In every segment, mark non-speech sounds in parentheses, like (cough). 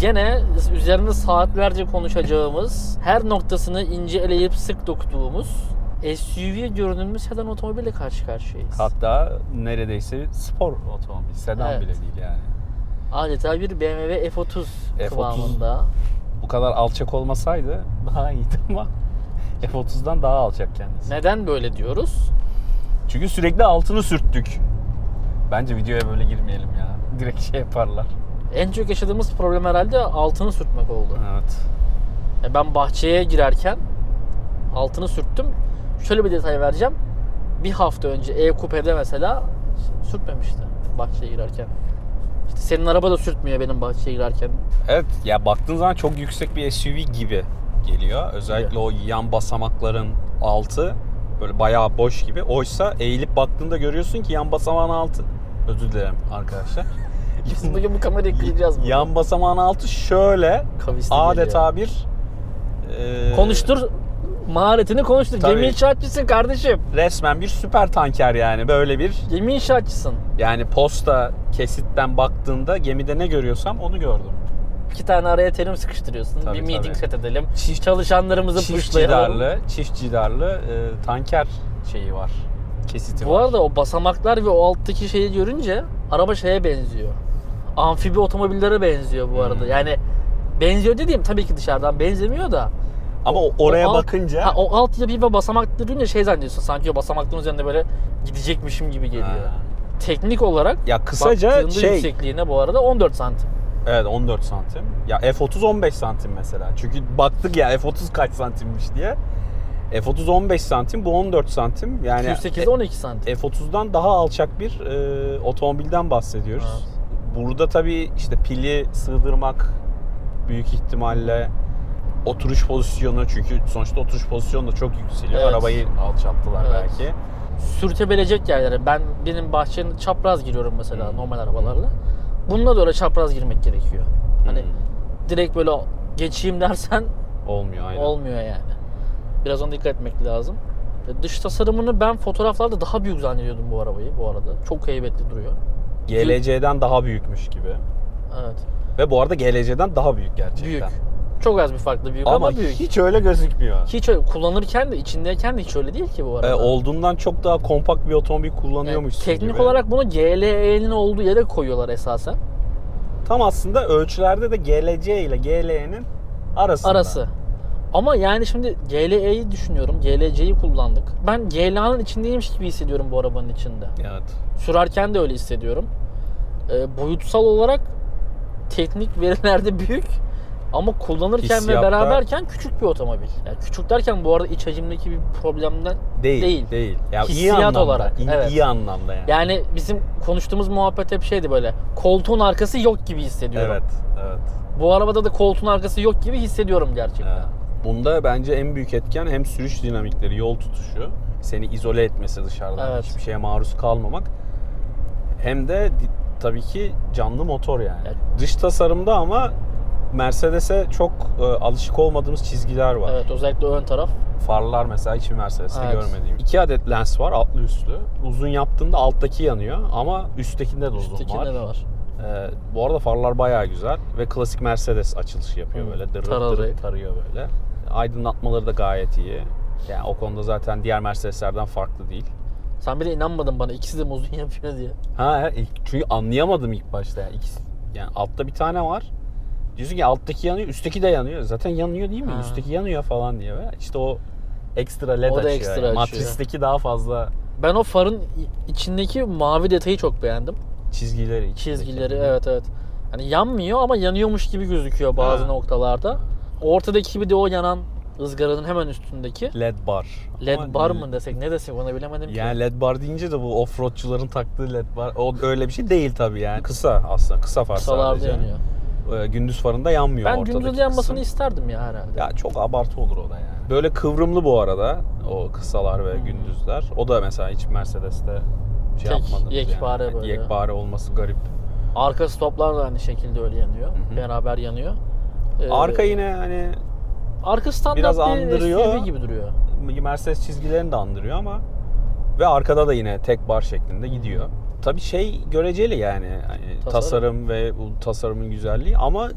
gene üzerinde saatlerce konuşacağımız, her noktasını ince eleyip sık dokuduğumuz SUV görünümlü sedan otomobille karşı karşıyayız. Hatta neredeyse spor otomobil. Sedan Evet. bile değil yani. Adeta bir BMW F30, F30. kıvamında. Bu kadar alçak olmasaydı daha iyiydi (laughs) ama F30'dan daha alçak kendisi. Neden böyle diyoruz? Çünkü sürekli altını sürttük. Bence videoya böyle girmeyelim ya. Direkt şey yaparlar. En çok yaşadığımız problem herhalde altını sürtmek oldu. Evet. E, Ben bahçeye girerken altını sürttüm. Şöyle bir detay vereceğim. Bir hafta önce E-Coupe'de mesela sürtmemişti bahçeye girerken. İşte senin araba da sürtmüyor benim bahçeye girerken. Evet ya baktığın zaman çok yüksek bir SUV gibi geliyor. Özellikle o yan basamakların altı böyle bayağı boş gibi. Oysa eğilip baktığında görüyorsun ki yan basamağın altı özür dilerim arkadaşlar. Biz bugün bu kamerayı kıracağız mı? yan basamağın altı şöyle Kavisli adeta bir e, Konuştur. Maharetini konuştur. Tabii. Gemi inşaatçısın kardeşim. resmen bir süper tanker yani böyle bir Gemi inşaatçısın. yani posta kesitten baktığında gemide ne görüyorsam onu gördüm. İki tane araya terim sıkıştırıyorsun. Tabii, bir meeting tabii. set edelim. Çift- Çalışanlarımızı Çift puşlayalım. cidarlı, çift cidarlı e, tanker şeyi var. Kesiti Bu var. arada o basamaklar ve o alttaki şeyi görünce araba şeye benziyor. Amfibi otomobillere benziyor bu arada. Hmm. Yani benziyor dediğim tabii ki dışarıdan benzemiyor da. Ama o- oraya o alt- bakınca Ha, o alt yapıyı ve basamakları görünce şey zannediyorsun. Sanki o basamakların üzerinde böyle gidecekmişim gibi geliyor. Ha. Teknik olarak ya kısaca şey yüksekliğine bu arada 14 santim. evet 14 santim. Ya F30 15 santim mesela. Çünkü baktık ya F30 kaç santimmiş diye. F30 15 santim bu 14 santim. Yani 208'de 12 santim. F30'dan daha alçak bir e, otomobilden bahsediyoruz. Burada tabii işte pili sığdırmak büyük ihtimalle oturuş pozisyonu çünkü sonuçta oturuş pozisyonu da çok yükseliyor. Evet. Arabayı alçalttılar Evet. belki. Sürtebilecek yerlere. Ben benim bahçenin çapraz giriyorum mesela Hmm. normal arabalarla. Bununla da öyle çapraz girmek gerekiyor. Hani Hmm. direkt böyle geçeyim dersen olmuyor aynen. olmuyor yani. Biraz ona dikkat etmek lazım. E, Dış tasarımını ben fotoğraflarda daha büyük zannediyordum bu arabayı bu arada. Çok heybetli duruyor. GLC'den daha büyükmüş gibi. Evet. Ve bu arada GLC'den daha büyük gerçekten. Büyük. Çok az bir farklı büyük ama, Ama, büyük. hiç öyle gözükmüyor. Hiç öyle kullanırken de içindeyken de hiç öyle değil ki bu arada. E, olduğundan çok daha kompakt bir otomobil Yani kullanıyormuşsun teknik gibi. olarak bunu GLE'nin olduğu yere koyuyorlar esasen. Tam aslında ölçülerde de GLC ile GLE'nin arasında. Arası. Ama yani şimdi GLE'yi düşünüyorum. GLC'yi kullandık. Ben GLA'nın içindeymiş gibi hissediyorum bu arabanın içinde. Evet. Sürerken de öyle hissediyorum. Ee, boyutsal olarak teknik verilerde büyük ama kullanırken ve Hissiyatta- beraberken küçük bir otomobil. Yani küçük derken bu arada iç hacimdeki bir problemden Değil. Değil. Değil. Ya iyi Hissiyat anlamda. olarak, iyi, evet. iyi anlamda yani. yani bizim konuştuğumuz muhabbet hep şeydi böyle koltuğun arkası yok gibi hissediyorum. Evet. Evet. Bu arabada da koltuğun arkası yok gibi hissediyorum gerçekten. Evet. Bunda bence en büyük etken hem sürüş dinamikleri, yol tutuşu, seni izole etmesi dışarıdan, Evet. hiçbir şeye maruz kalmamak. Hem de tabii ki canlı motor yani. Evet. Dış tasarımda ama Mercedes'e çok e, alışık olmadığımız çizgiler var. Evet özellikle ön taraf. Farlar mesela hiçbir Mercedes'te Evet. görmediğim. İki adet lens var altlı üstlü. Uzun yaptığında alttaki yanıyor ama üsttekinde de uzun Üsttekinde var. de var. Ee, bu arada farlar bayağı güzel ve klasik Mercedes açılışı yapıyor Hı, böyle. Dırır dırır tarıyor böyle. Aydınlatmaları da gayet iyi. Yani o konuda zaten diğer Mercedeslerden farklı değil. Sen bir de inanmadın bana ikisi de mi uzun yapıyor diye. Ha çünkü anlayamadım ilk başta. Yani, ikisi, yani altta bir tane var. Diyorsun ki alttaki yanıyor, üstteki de yanıyor. Zaten yanıyor değil mi? Ha. Üstteki yanıyor falan diye. İşte o ekstra led O da açıyor. ekstra yani. açıyor. Matris'teki daha fazla Ben o farın içindeki mavi detayı çok beğendim. çizgileri. içindeki. Çizgileri evet evet. Hani yanmıyor ama yanıyormuş gibi gözüküyor bazı Ha. noktalarda. Ortadaki bir de o yanan ızgaranın hemen üstündeki. LED bar. LED Ama bar mı desek ne desek onu bilemedim ki. Yani LED bar deyince de bu offroadçuların taktığı LED bar o öyle bir şey değil tabii yani. Kısa aslında kısa far Kısalarda sadece. yanıyor. Ee, gündüz farında yanmıyor Ben ortadaki gündüz yanmasını kısım. isterdim ya herhalde. Ya çok abartı olur o da yani. Böyle kıvrımlı bu arada o kısalar ve Hmm. gündüzler. O da mesela hiç Mercedes'te şey Tek, yapmadınız yekpare yani. böyle. Yekpare olması garip. Arka stoplar da aynı şekilde öyle yanıyor. Hı hı. Beraber yanıyor. Ee, Arka yine hani arka standart biraz bir andırıyor. SUV gibi duruyor. Mercedes çizgilerini de andırıyor ama ve arkada da yine tek bar şeklinde gidiyor. Tabii şey göreceli yani hani Tasarım. tasarım. ve bu tasarımın güzelliği ama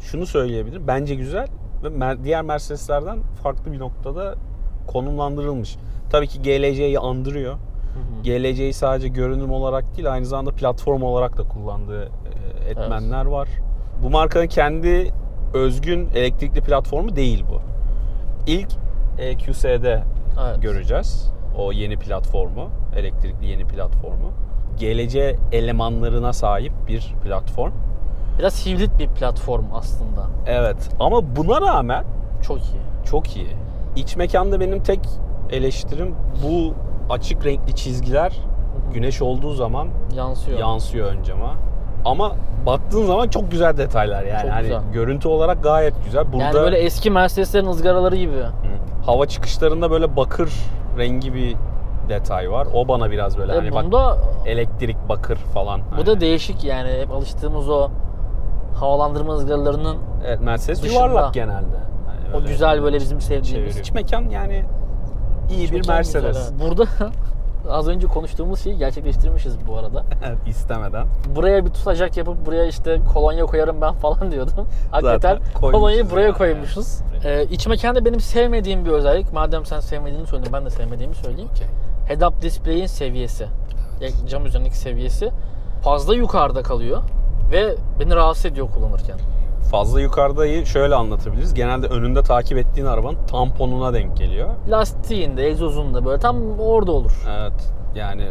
şunu söyleyebilirim. Bence güzel ve diğer Mercedeslerden farklı bir noktada konumlandırılmış. Tabii ki GLC'yi andırıyor. GLC'yi sadece görünüm olarak değil aynı zamanda platform olarak da kullandığı e, etmenler var. Bu markanın kendi özgün elektrikli platformu değil bu. İlk EQS'de Evet. göreceğiz o yeni platformu, elektrikli yeni platformu. GLC elemanlarına sahip bir platform. Biraz hibrit bir platform aslında. Evet ama buna rağmen Çok iyi. çok iyi. İç mekanda benim tek eleştirim bu açık renkli çizgiler güneş olduğu zaman Yansıyor. yansıyor ön cama. Ama baktığın zaman çok güzel detaylar yani. Çok hani güzel. görüntü olarak gayet güzel. Burada Yani böyle eski Mercedeslerin ızgaraları gibi. Hava çıkışlarında böyle bakır rengi bir detay var. O bana biraz böyle Ve hani bak bunda elektrik bakır falan. bu Hani. da değişik yani. Hep alıştığımız o havalandırma ızgaralarının Evet, Mercedes dışında. yuvarlak genelde. Hani o güzel böyle bizim sevdiğimiz. çeviriyor. İç mekan yani iyi bir Mekan güzel, Mercedes. evet. Burada (laughs) az önce konuştuğumuz şeyi gerçekleştirmişiz bu arada. (laughs) Evet, istemeden. Buraya bir tutacak yapıp buraya işte kolonya koyarım ben falan (laughs) diyordum. Hakikaten kolonyayı buraya yani. koymuşuz. Ee, iç mekanda benim sevmediğim bir özellik. Madem sen sevmediğini söyledin ben de sevmediğimi söyleyeyim. Okey. Head-up display'in seviyesi. Yani cam üzerindeki seviyesi fazla yukarıda kalıyor ve beni rahatsız ediyor kullanırken. Fazla yukarıdayı şöyle anlatabiliriz. Genelde önünde takip ettiğin arabanın tamponuna denk geliyor. Lastiğinde, egzozunda böyle tam orada olur. Evet. Yani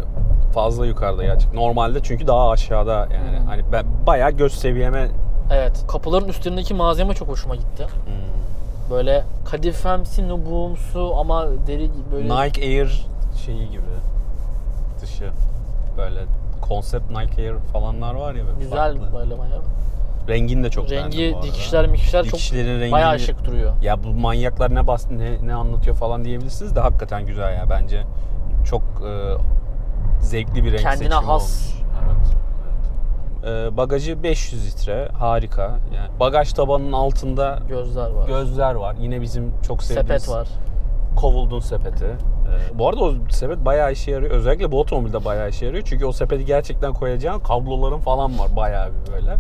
fazla yukarıda açık. Normalde çünkü daha aşağıda yani. Hı. Hani ben bayağı göz seviyeme Evet. Kapıların üstündeki malzeme çok hoşuma gitti. hmm, Böyle kadifemsi, nubuğumsu ama deri böyle Nike Air şeyi gibi dışı böyle konsept Nike Air falanlar var ya böyle güzel farklı. böyle bayağı. Rengini de çok beğendim Rengi, bu arada. dikişler, mikişler çok Dikişlerin rengini bayağı şık duruyor. Ya bu manyaklar ne bas ne, ne anlatıyor falan diyebilirsiniz de hakikaten güzel ya bence. Çok e, zevkli bir renk Kendine seçimi has. olmuş. Evet. evet. E, bagajı 500 litre. Harika. Yani bagaj tabanının altında Gözler var. gözler var. Yine bizim çok sevdiğimiz Sepet var. Kovuldun sepeti. E, bu arada o sepet bayağı işe yarıyor. Özellikle bu otomobilde bayağı işe yarıyor. Çünkü o sepeti gerçekten koyacağın kabloların falan var bayağı bir böyle.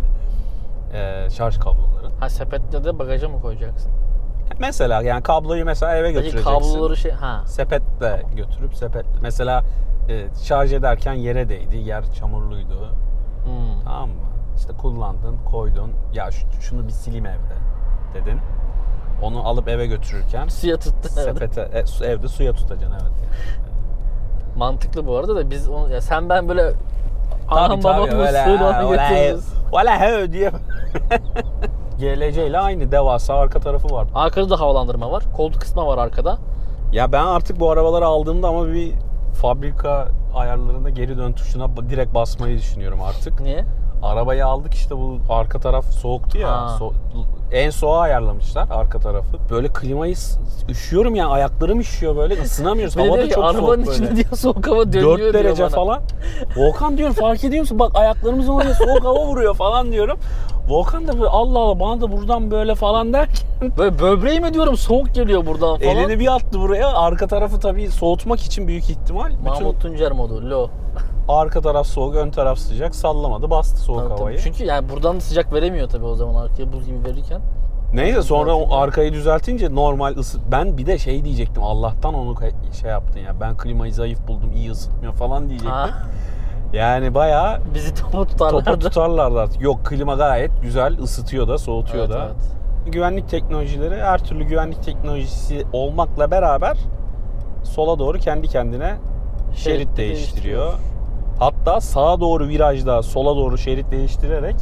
E, şarj kabloları. Ha sepetle de bagaja mı koyacaksın? Mesela yani kabloyu mesela eve Peki götüreceksin. kabloları şey ha. Sepetle götürüp sepet mesela e, şarj ederken yere değdi. Yer çamurluydu. Hmm. Tamam mı? İşte kullandın, koydun. Ya şu- şunu bir sileyim evde dedin. Onu alıp eve götürürken Suya tuttu. sepete e, su- evde suya tutacaksın evet. Yani. Mantıklı bu arada da biz onu ya sen ben böyle anam babamın tabii, öyle, onu öyle, götürürüz. Öyle he diye. (laughs) GLC ile aynı devasa arka tarafı var. Arkada da havalandırma var. Koltuk kısmı var arkada. Ya ben artık bu arabaları aldığımda ama bir fabrika ayarlarında geri dön tuşuna direkt basmayı düşünüyorum artık. Niye? Arabayı aldık işte bu arka taraf soğuktu ya. Ha. So- en soğuğa ayarlamışlar arka tarafı. Böyle klimayı üşüyorum ya ayaklarım üşüyor böyle (laughs) ısınamıyoruz. Hava da çok arabanın soğuk içinde böyle. diyor soğuk hava dönüyor 4 diyor derece bana. falan. (laughs) Volkan diyorum fark ediyor musun? Bak ayaklarımızın oraya soğuk hava vuruyor falan diyorum. Volkan da böyle Allah Allah bana da buradan böyle falan derken Böyle böbreğime diyorum soğuk geliyor buradan falan. elini bir attı buraya. Arka tarafı tabii soğutmak için büyük ihtimal. Bütün Mahmut Tuncer modu low. Arka taraf soğuk, ön taraf sıcak. Sallamadı, bastı soğuk Tabii, tabii. havayı. Çünkü yani buradan da sıcak veremiyor tabii o zaman arkaya buz gibi verirken. Neyse sonra o arkayı düzeltince normal ısı... Ben bir de şey diyecektim. Allah'tan onu şey yaptın ya. Ben klimayı zayıf buldum, iyi ısıtmıyor falan diyecektim. Ha, Yani bayağı bizi topa tutarlardı. tutarlardı artık. Yok klima gayet güzel ısıtıyor da, soğutuyor Evet, da. evet. Güvenlik teknolojileri her türlü güvenlik teknolojisi olmakla beraber sola doğru kendi kendine şerit, Şerit değiştiriyor. Hatta sağa doğru virajda sola doğru şerit değiştirerek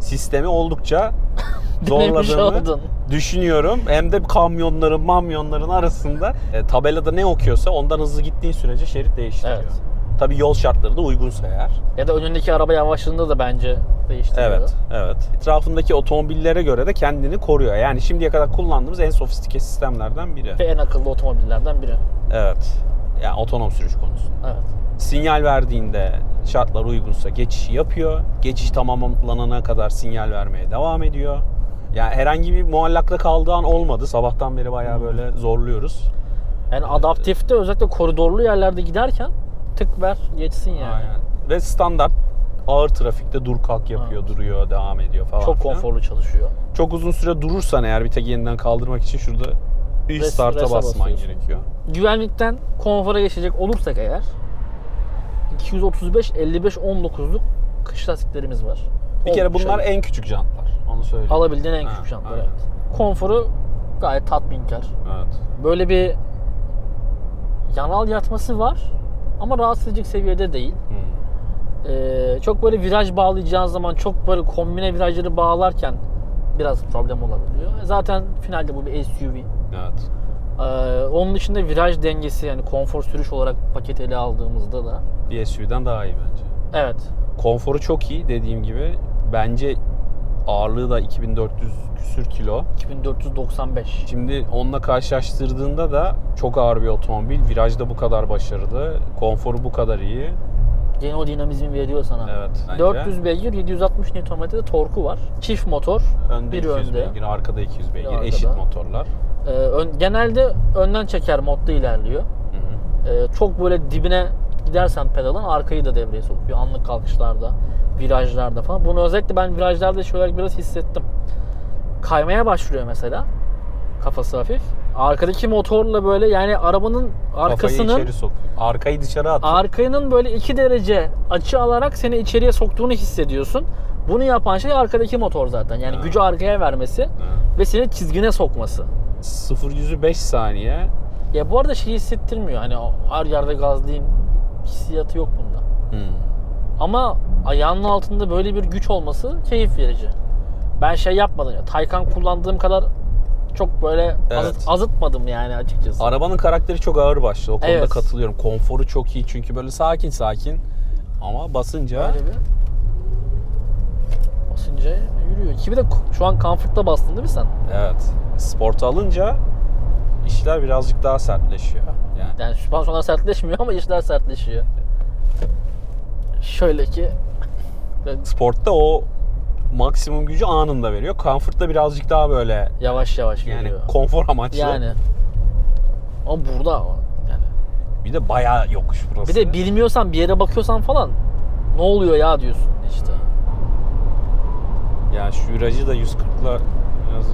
sistemi oldukça (laughs) zorladığını düşünüyorum. Hem de kamyonların, mamyonların arasında e, tabelada ne okuyorsa ondan hızlı gittiğin sürece şerit değiştiriyor. Evet. Tabii yol şartları da uygunsa eğer. Ya da önündeki araba yavaşlığında da bence değiştiriyor. Evet, evet. Etrafındaki otomobillere göre de kendini koruyor. Yani şimdiye kadar kullandığımız en sofistike sistemlerden biri. Ve en akıllı otomobillerden biri. Evet. Yani otonom sürüş konusu. Evet. Sinyal verdiğinde şartlar uygunsa geçişi yapıyor. Geçiş tamamlanana kadar sinyal vermeye devam ediyor. Yani herhangi bir muallakta kaldığı an olmadı. Sabahtan beri bayağı böyle zorluyoruz. Yani adaptifte özellikle koridorlu yerlerde giderken tık ver geçsin yani. Aynen. Ve standart ağır trafikte dur kalk yapıyor, duruyor, devam ediyor falan. Çok konforlu çalışıyor. Çok uzun süre durursan eğer bir tek yeniden kaldırmak için şurada Res- restart'a res'e basman basıyorsun. gerekiyor. Güvenlikten konfora geçecek olursak eğer 235 55 19'luk kış lastiklerimiz var. Bir kere bunlar en küçük jantlar. Onu söyleyeyim. alabildiğin en Ha, küçük jantlar. Evet. Konforu gayet tatminkar. Evet. Böyle bir yanal yatması var ama rahatsız edecek seviyede değil. Hmm. Ee, çok böyle viraj bağlayacağın zaman çok böyle kombine virajları bağlarken biraz problem olabiliyor. Zaten finalde bu bir SUV. Evet. Ee, onun dışında viraj dengesi yani konfor sürüş olarak paket ele aldığımızda da Bir SUV'den daha iyi bence. evet Konforu çok iyi dediğim gibi. Bence ağırlığı da 2400 küsür kilo. 2495. Şimdi onunla karşılaştırdığında da çok ağır bir otomobil. Virajda bu kadar başarılı. Konforu bu kadar iyi. Gene o dinamizmi veriyor sana. Evet. bence. 400 beygir 760 Nm'de torku var. Çift motor. Önde biri 200 önde. beygir, arkada 200 beygir. arkada. Eşit motorlar. Ee, ön- genelde önden çeker modda ilerliyor. Hı hı. Ee, çok böyle dibine gidersen pedalın arkayı da devreye sokuyor. Anlık kalkışlarda, virajlarda falan. Bunu özellikle ben virajlarda şöyle biraz hissettim. Kaymaya başlıyor mesela. Kafası hafif. Arkadaki motorla böyle yani arabanın Kafayı arkasının içeri sok. Arkayı dışarı at. arkanın böyle 2 derece açı alarak seni içeriye soktuğunu hissediyorsun. Bunu yapan şey arkadaki motor zaten. Yani Ha. gücü arkaya vermesi Ha. ve seni çizgine sokması. 0 yüzü 5 saniye. Ya bu arada şey hissettirmiyor. Hani her yerde gazlayayım hissiyatı yok bunda. Hmm. Ama ayağının altında böyle bir güç olması keyif verici. Ben şey yapmadım ya. Taycan kullandığım kadar çok böyle Evet. azıt, azıtmadım yani açıkçası. Arabanın karakteri çok ağır başlı. O konuda Evet. katılıyorum. Konforu çok iyi çünkü böyle sakin sakin. Ama basınca Böyle bir basınca yürüyor. Ki bir de şu an comfort'ta bastın değil mi sen? evet. Sport alınca işler birazcık daha sertleşiyor. Yani Yani süspansiyonlar sertleşmiyor (laughs) ama işler sertleşiyor. Şöyle ki sportta o maksimum gücü anında veriyor. Comfort'ta birazcık daha böyle yavaş yavaş yani geliyor. konfor amaçlı. Yani. Ama burada ama yani. Bir de bayağı yokuş burası. Bir de bilmiyorsan bir yere bakıyorsan falan ne oluyor ya diyorsun işte. Ya şu virajı da 140'la biraz (laughs)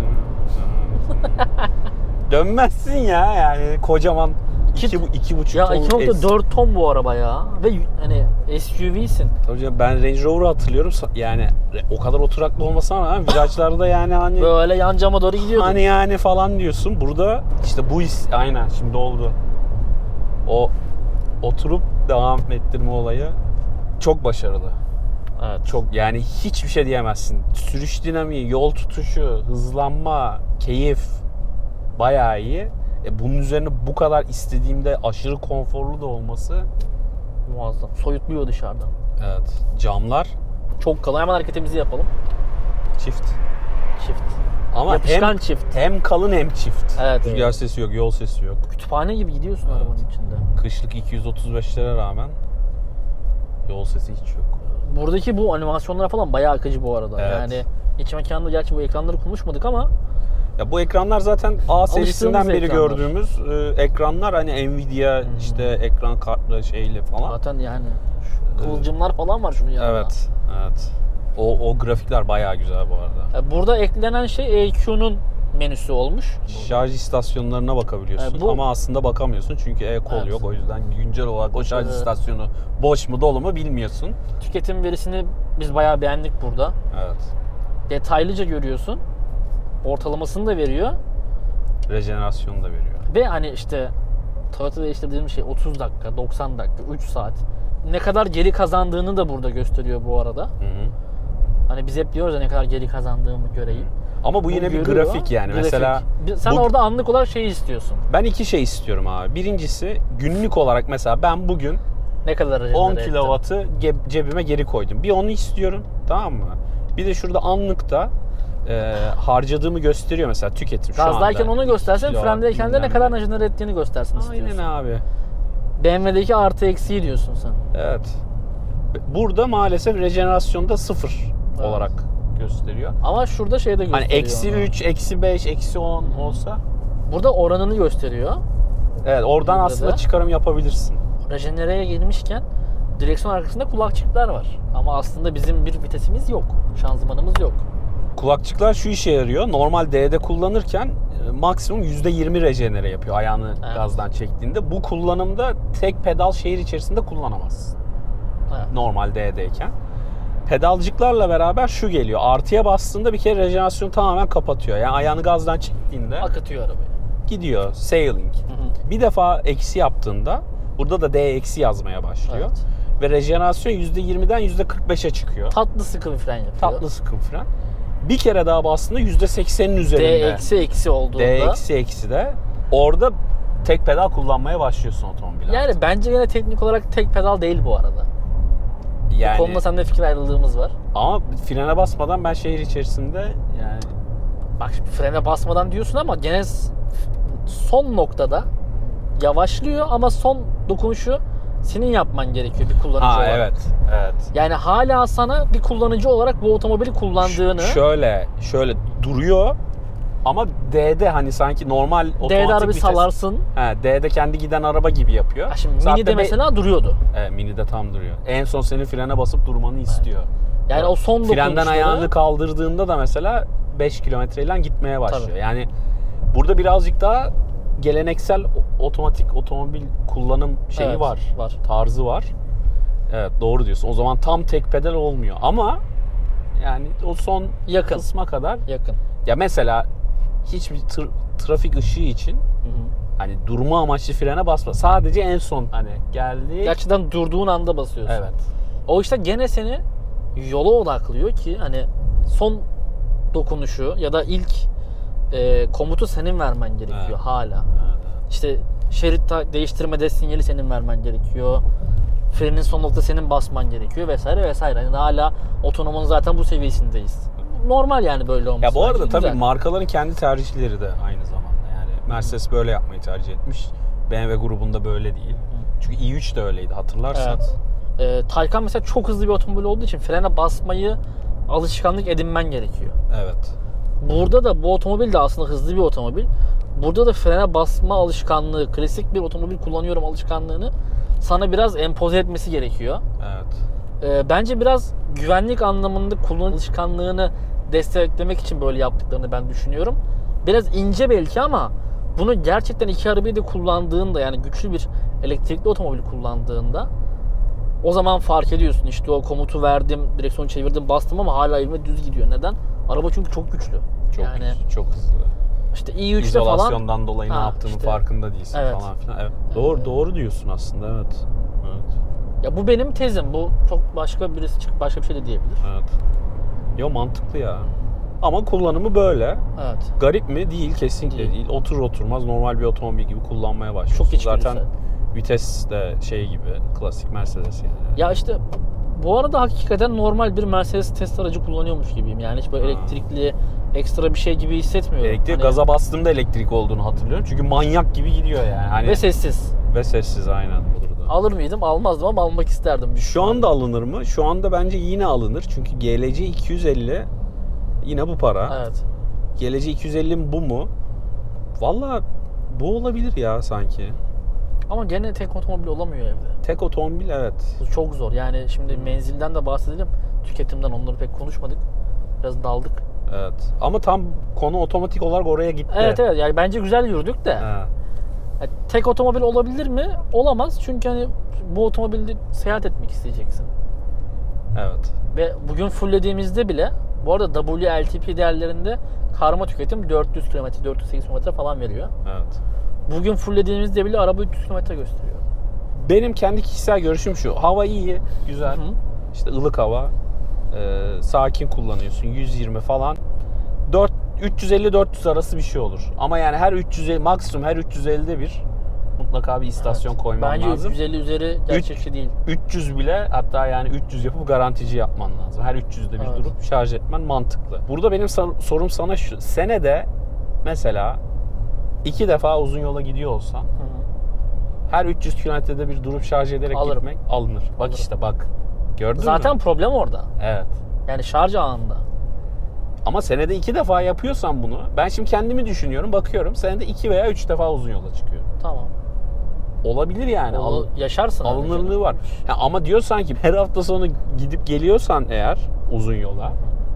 dönmezsin ya yani kocaman iki, bu- iki buçuk Ya tonluk 2.4 ton bu araba ya. Ve hani SUV'sin. Tabii canım, ben Range Rover'ı hatırlıyorum. Yani o kadar oturaklı olmasına rağmen virajlarda yani hani Böyle yan cama doğru gidiyordun. hani yani falan diyorsun. Burada işte bu his aynen şimdi oldu. O oturup devam ettirme olayı çok başarılı. Evet. Çok yani hiçbir şey diyemezsin. Sürüş dinamiği, yol tutuşu, hızlanma, keyif bayağı iyi. E bunun üzerine bu kadar istediğimde aşırı konforlu da olması. Muazzam. Soyutluyor dışarıdan. Evet. Camlar Çok kalın. Hemen hareketimizi yapalım. çift. Çift. Ama Yapışkan hem, çift. hem kalın hem çift. Evet, Rüzgar sesi yok, yol sesi yok. Kütüphane gibi gidiyorsun Evet. arabanın içinde. Kışlık 235'lere rağmen yol sesi hiç yok. Buradaki bu animasyonlar falan bayağı akıcı bu arada. Evet. Yani iç mekanda gerçi bu ekranları konuşmadık ama Ya bu ekranlar zaten A serisinden beri ekranlar. gördüğümüz e, ekranlar hani Nvidia işte ekran kartlı şeyli falan. zaten yani şu kıvılcımlar falan var şunun yanında. Evet, evet. O, o grafikler bayağı güzel bu arada. E, Burada eklenen şey EQ'nun menüsü olmuş. Şarj istasyonlarına bakabiliyorsun E, bu- ama aslında bakamıyorsun çünkü e-kol Evet. yok. O yüzden güncel olarak o şarj Evet. istasyonu boş mu dolu mu bilmiyorsun. Tüketim verisini biz bayağı beğendik burada. Evet. Detaylıca görüyorsun. Ortalamasını da veriyor. Rejenerasyon da veriyor. Ve hani işte Toyota'da işte dediğim şey 30 dakika, 90 dakika, 3 saat. Ne kadar geri kazandığını da burada gösteriyor bu arada. Hı hı. Hani biz hep diyoruz ya ne kadar geri kazandığımı göreyim. Ama bu yine bir görüyor. grafik yani. Grafik. Mesela sen bu- orada anlık olarak şeyi istiyorsun. ben iki şey istiyorum abi. Birincisi günlük olarak mesela ben bugün Ne kadar 10 rejenere ettin. kilovatı cebime geri koydum. Bir onu istiyorum tamam mı? Bir de şurada anlıkta e, harcadığımı gösteriyor mesela tüketim şu Gazdayken anda. onu göstersen, Kilowatt, frendeyken de ne kadar rejenere ettiğini göstersin Aynen istiyorsun. abi. BMW'deki artı eksiği diyorsun sen. Evet. Burada maalesef rejenerasyonda sıfır Evet. olarak gösteriyor. Ama şurada şey de Hani gösteriyor. eksi onu. 3, eksi 5, eksi 10 olsa Burada oranını gösteriyor. evet oradan Burada aslında da- çıkarım yapabilirsin. Rejenereye gelmişken direksiyon arkasında kulakçıklar var. Ama aslında bizim bir vitesimiz yok. Şanzımanımız yok. Kulakçıklar şu işe yarıyor. Normal D'de kullanırken e, maksimum %20 rejenere yapıyor ayağını Evet. gazdan çektiğinde. Bu kullanımda tek pedal şehir içerisinde kullanamazsın. Evet. Normal D'deyken. Pedalcıklarla beraber şu geliyor. Artıya bastığında bir kere rejenerasyonu tamamen kapatıyor. Yani ayağını gazdan çektiğinde Akıtıyor arabayı. gidiyor. Sailing. Hı hı. Bir defa eksi yaptığında burada da D eksi yazmaya başlıyor. Evet. Ve rejenerasyon %20'den %45'e çıkıyor. Tatlı sıkı bir fren yapıyor. Tatlı sıkım fren. Bir kere daha bastığında %80'in D üzerinde. eksi eksi olduğunda. D eksi eksi de orada tek pedal kullanmaya başlıyorsun otomobil Yani artık. bence yine teknik olarak tek pedal değil bu arada. yani Bu konuda seninle fikir ayrılığımız var. ama frene basmadan ben şehir içerisinde yani Bak şimdi frene basmadan diyorsun ama gene son noktada yavaşlıyor ama son dokunuşu senin yapman gerekiyor bir kullanıcı ha olarak. evet evet Yani hala sana bir kullanıcı olarak bu otomobili kullandığını Ş- şöyle şöyle duruyor ama D'de hani sanki normal otomatik D'de arabayı vites salarsın. He, D'de kendi giden araba gibi yapıyor. Ha şimdi Saatte Mini'de be- mesela duruyordu. Evet, Mini'de tam duruyor. En son senin frene basıp durmanı istiyor. Yani o son Frenden dokunuşları ayağını kaldırdığında da mesela 5 kilometreyle gitmeye başlıyor. Tabii. Yani burada birazcık daha geleneksel otomatik otomobil kullanım şeyi Evet, var. var. Tarzı var. Evet doğru diyorsun. O zaman tam tek pedal olmuyor ama yani o son yakın. kısma kadar Yakın. ya mesela hiçbir tr- trafik ışığı için Hı hı. hani durma amaçlı frene basma. Sadece en son hani geldi. Gerçekten durduğun anda basıyorsun. Evet. O işte gene seni yola odaklıyor ki hani son dokunuşu ya da ilk e, komutu senin vermen gerekiyor Evet. hala. Evet. İşte şerit değiştirmede sinyali senin vermen gerekiyor. Frenin son nokta senin basman gerekiyor vesaire vesaire. Yani hala otonomun zaten bu seviyesindeyiz. Normal yani böyle olması. Ya bu arada tabii güzel. markaların kendi tercihleri de aynı zamanda. Yani Mercedes böyle yapmayı tercih etmiş. BMW grubunda böyle değil. Çünkü i3 de öyleydi hatırlarsan. Evet. Ee, Taycan mesela çok hızlı bir otomobil olduğu için frene basmayı alışkanlık edinmen gerekiyor. Evet. Burada da bu otomobil de aslında hızlı bir otomobil. Burada da frene basma alışkanlığı, klasik bir otomobil kullanıyorum alışkanlığını sana biraz empoze etmesi gerekiyor. Evet. Ee, bence biraz güvenlik anlamında kullanım alışkanlığını desteklemek için böyle yaptıklarını ben düşünüyorum. Biraz ince belki ama bunu gerçekten iki arabayı da kullandığında yani güçlü bir elektrikli otomobil kullandığında o zaman fark ediyorsun. İşte o komutu verdim, direksiyonu çevirdim, bastım ama hala evime düz gidiyor. Neden? Araba çünkü çok güçlü. Çok yani çok hızlı. işte i3'te falan İzolasyondan dolayı ne Ha, yaptığının işte. farkında değilsin Evet. falan filan. Evet. Doğru doğru diyorsun aslında evet. Evet. ya bu benim tezim. Bu çok başka birisi çıkıp başka bir şey de diyebilir. Evet. Yo mantıklı ya. Ama kullanımı böyle. Evet. Garip mi? Değil, kesinlikle Değil. değil. Oturur oturmaz normal bir otomobil gibi kullanmaya başlıyorsun. Çok içgüdüsel. Zaten vites de şey gibi klasik Mercedes yani. Ya işte bu arada hakikaten normal bir Mercedes test aracı kullanıyormuş gibiyim. Yani hiç böyle Ha. elektrikli ekstra bir şey gibi hissetmiyorum. Elektrik Hani- gaza bastığımda elektrik olduğunu hatırlıyorum. Çünkü manyak gibi gidiyor yani. Hani ve sessiz. ve sessiz aynen olurdu. Alır mıydım? Almazdım ama almak isterdim. Şu anda alınır mı? Şu anda bence yine alınır. Çünkü GLC 250 yine bu para. Evet. GLC 250 bu mu? Valla bu olabilir ya sanki. Ama gene tek otomobil olamıyor evde. Tek otomobil evet. Bu çok zor. Yani şimdi menzilden de bahsedelim. Tüketimden onları pek konuşmadık. Biraz daldık. Evet. Ama tam konu otomatik olarak oraya gitti. Evet evet yani bence güzel yürüdük de. Ha. Yani tek otomobil olabilir mi? Olamaz. Çünkü hani bu otomobilde seyahat etmek isteyeceksin. Evet. Ve bugün fulllediğimizde bile bu arada WLTP değerlerinde karma tüketim 400 km, 408 km falan veriyor. Evet. Bugün fulllediğimizde bile araba 300 km gösteriyor. Benim kendi kişisel görüşüm şu. Hava iyi, güzel. Hı. İşte ılık hava. Ee, sakin kullanıyorsun. 120 falan. 4 350-400 arası bir şey olur. Ama yani her 350 maksimum her 350'de bir mutlaka bir istasyon Evet. koyman Bence lazım. 350 üzeri gerçekçi değil. 300 bile hatta yani 300 yapıp garantici yapman lazım. Her 300'de bir Evet. durup şarj etmen mantıklı. Burada benim sor- sorum sana şu. Senede mesela iki defa uzun yola gidiyor olsan Hı her 300 kilometrede bir durup şarj ederek Alırım. gitmek alınır. Bak Alırım. işte bak. Gördün Zaten mü? problem orada. Evet. Yani şarj anında. Ama senede iki defa yapıyorsan bunu ben şimdi kendimi düşünüyorum bakıyorum senede iki veya üç defa uzun yola çıkıyorum. Tamam. olabilir yani. Al- yaşarsın. abi alınırlığı var. Ya ama diyorsan ki her hafta sonu gidip geliyorsan eğer uzun yola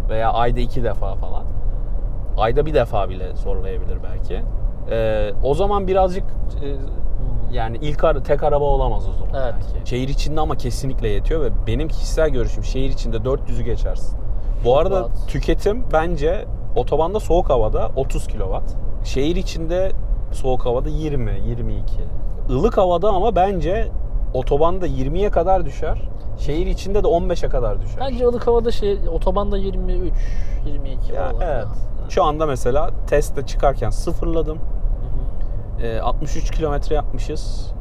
veya ayda iki defa falan ayda bir defa bile zorlayabilir belki. Ee, o zaman birazcık e, yani ilk ara, tek araba olamaz o zaman Evet. belki. Şehir içinde ama kesinlikle yetiyor ve benim kişisel görüşüm şehir içinde 400'ü geçersin. Bu arada rahat. tüketim bence otobanda soğuk havada 30 kW. Şehir içinde soğuk havada 20, 22. Ilık havada ama bence otobanda 20'ye kadar düşer. Şehir içinde de 15'e kadar düşer. Bence ılık havada şey otobanda 23, 22 Ya, falan. evet. Şu anda mesela testte çıkarken sıfırladım. Ee, 63 kilometre yapmışız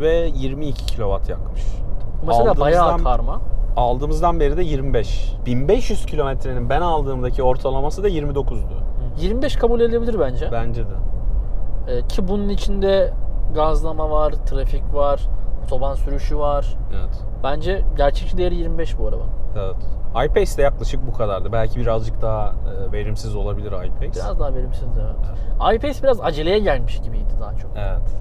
ve 22 kilowatt yakmış. Mesela bayağı karma. Aldığımızdan beri de 25. 1500 kilometrenin ben aldığımdaki ortalaması da 29'du. 25 kabul edilebilir bence. Bence de. Ee, ki bunun içinde gazlama var, trafik var, otoban sürüşü var. Evet. Bence gerçekçi değeri 25 bu araba. Evet. iPace de yaklaşık bu kadardı. Belki birazcık daha e, verimsiz olabilir iPace. Biraz daha verimsiz evet. iPace biraz aceleye gelmiş gibiydi daha çok. Evet.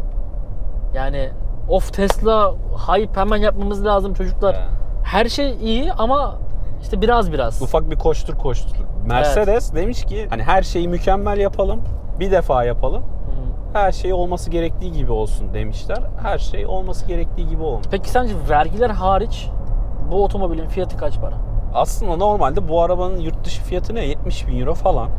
Yani of Tesla hype hemen yapmamız lazım çocuklar. Evet. Her şey iyi ama işte biraz biraz. Ufak bir koştur koştur. Mercedes demiş ki hani her şeyi mükemmel yapalım. Bir defa yapalım. Her şey olması gerektiği gibi olsun demişler. Her şey olması gerektiği gibi olmuş. Peki sence vergiler hariç bu otomobilin fiyatı kaç para? Aslında normalde bu arabanın yurt dışı fiyatı ne? 70 bin euro falan.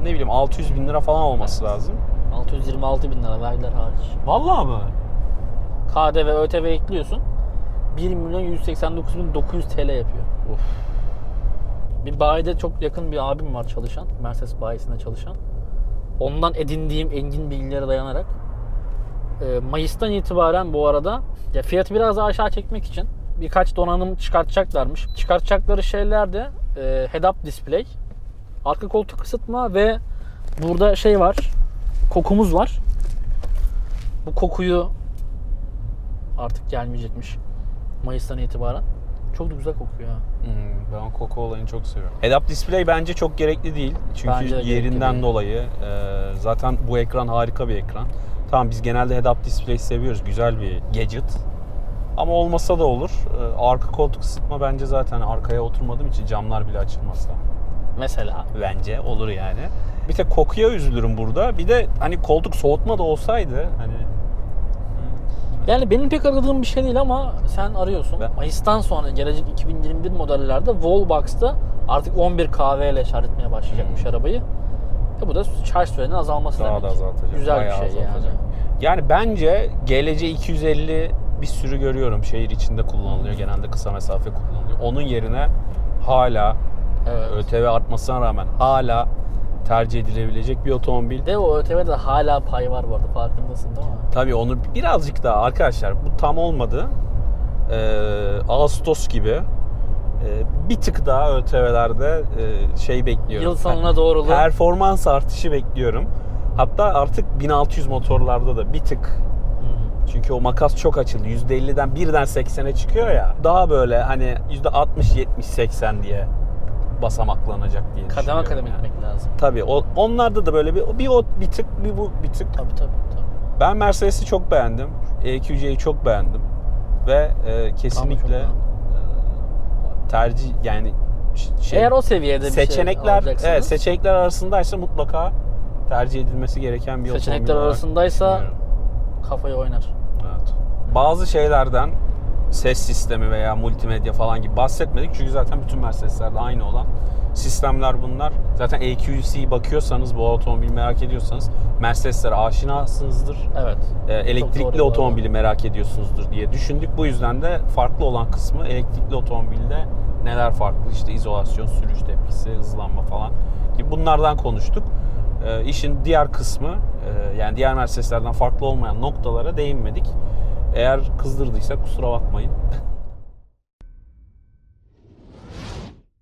Ne bileyim 600 bin lira falan olması lazım. 626 bin lira vergiler hariç. Vallahi mı? KDV, ÖTV ekliyorsun. 1 milyon 189 bin 900 TL yapıyor. Of. Bir bayide çok yakın bir abim var çalışan. Mercedes bayisinde çalışan. Ondan edindiğim engin bilgilere dayanarak e, Mayıs'tan itibaren bu arada ya fiyatı biraz daha aşağı çekmek için birkaç donanım çıkartacaklarmış. Çıkartacakları şeyler de e, head-up display, arka koltuk ısıtma ve burada şey var, kokumuz var. Bu kokuyu artık gelmeyecekmiş Mayıs'tan itibaren. Çok da güzel kokuyor ha. Hmm, ben o koku olayını çok seviyorum. Head-up display bence çok gerekli değil. Çünkü de yerinden değil. dolayı e, zaten bu ekran harika bir ekran. Tamam biz genelde head-up display seviyoruz. Güzel bir gadget. Ama olmasa da olur. E, arka koltuk ısıtma bence zaten arkaya oturmadığım için camlar bile açılmasa. Mesela. Bence olur yani. Bir tek kokuya üzülürüm burada. Bir de hani koltuk soğutma da olsaydı hani Yani benim pek aradığım bir şey değil ama sen arıyorsun. Ben- Mayıs'tan sonra gelecek 2021 modellerde Wallbox'ta artık 11 kahve ile şarj etmeye başlayacakmış Hmm. arabayı. E bu da şarj sürenin azalması daha demek. da azaltacak. Güzel bir bayağı şey yani. azaltacak. Yani bence GLC 250 bir sürü görüyorum şehir içinde kullanılıyor. Genelde kısa mesafe kullanılıyor. Onun yerine hala Evet. ÖTV artmasına rağmen hala tercih edilebilecek bir otomobil. De o ÖTV'de hala pay var bu arada farkındasın değil mi? Tabii onu birazcık daha arkadaşlar bu tam olmadı. Ee, Ağustos gibi ee, bir tık daha ÖTV'lerde e, şey bekliyorum. Yıl sonuna doğru Performans artışı bekliyorum. Hatta artık 1600 motorlarda da bir tık. Çünkü o makas çok açıldı. %50'den birden 80'e çıkıyor ya. Daha böyle hani %60, 70, 80 diye basamaklanacak diye Kademe kademe yani. gitmek lazım. Tabii o, onlarda da böyle bir, bir o bir tık bir bu bir tık. Tabii tabii. tabii. Ben Mercedes'i çok beğendim. EQC'yi çok beğendim. Ve e, kesinlikle e, tercih yani şey, Eğer o seviyede bir seçenekler şey evet, seçenekler arasındaysa mutlaka tercih edilmesi gereken bir seçenekler arasındaysa kafayı oynar. Bazı şeylerden ses sistemi veya multimedya falan gibi bahsetmedik. Çünkü zaten bütün Mercedeslerde aynı olan sistemler bunlar. Zaten EQC'yi bakıyorsanız bu otomobili merak ediyorsanız Mercedeslere aşinasınızdır. Evet. Ee, elektrikli doğru otomobili merak ediyorsunuzdur diye düşündük. Bu yüzden de farklı olan kısmı elektrikli otomobilde neler farklı işte izolasyon, sürüş tepkisi, hızlanma falan gibi bunlardan konuştuk. Ee, işin diğer kısmı e, yani diğer Mercedeslerden farklı olmayan noktalara değinmedik. Eğer kızdırdıysak kusura bakmayın. (laughs)